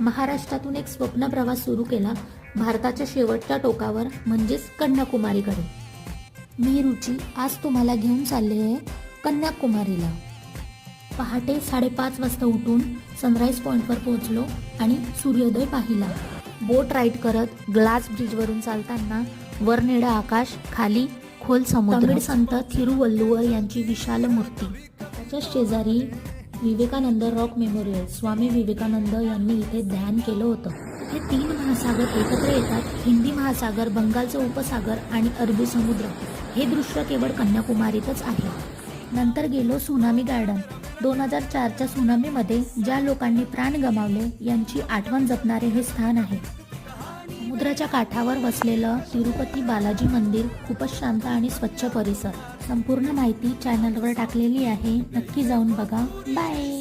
महाराष्ट्रातून एक स्वप्न प्रवास सुरू केला भारताच्या शेवटच्या टोकावर म्हणजेच कन्याकुमारीकडे. मी रुची आज तुम्हाला घेऊन चालले आहे कन्याकुमारीला. पहाटे साडेपाच वाजता उठून सनराईज पॉईंटवर पोहोचलो आणि सूर्योदय पाहिला. बोट राईड करत ग्लास ब्रिजवरून चालताना वर निळं आकाश खाली खोल समुद्र. संत थिरुवल्लुवर यांची विशाल मूर्ती. त्याच्या शेजारी विवेकानंद रॉक मेमोरियल. स्वामी विवेकानंद यांनी इथे ध्यान केलं होतं. हे तीन महासागर एकत्र येतात. हिंदी महासागर बंगालचा उपसागर आणि अरबी समुद्र. हे दृश्य केवळ कन्याकुमारीतच आहे. नंतर गेलो सुनामी गार्डन. दोन हजार चारच्या सुनामीमध्ये ज्या लोकांनी प्राण गमावले यांची आठवण जपणारे हे स्थान आहे. समुद्राच्या काठावर वसलेलं तिरुपती बालाजी मंदिर खूपच शांत आणि स्वच्छ परिसर. संपूर्ण माहिती चॅनलवर टाकलेली आहे. नक्की जाऊन बघा. बाय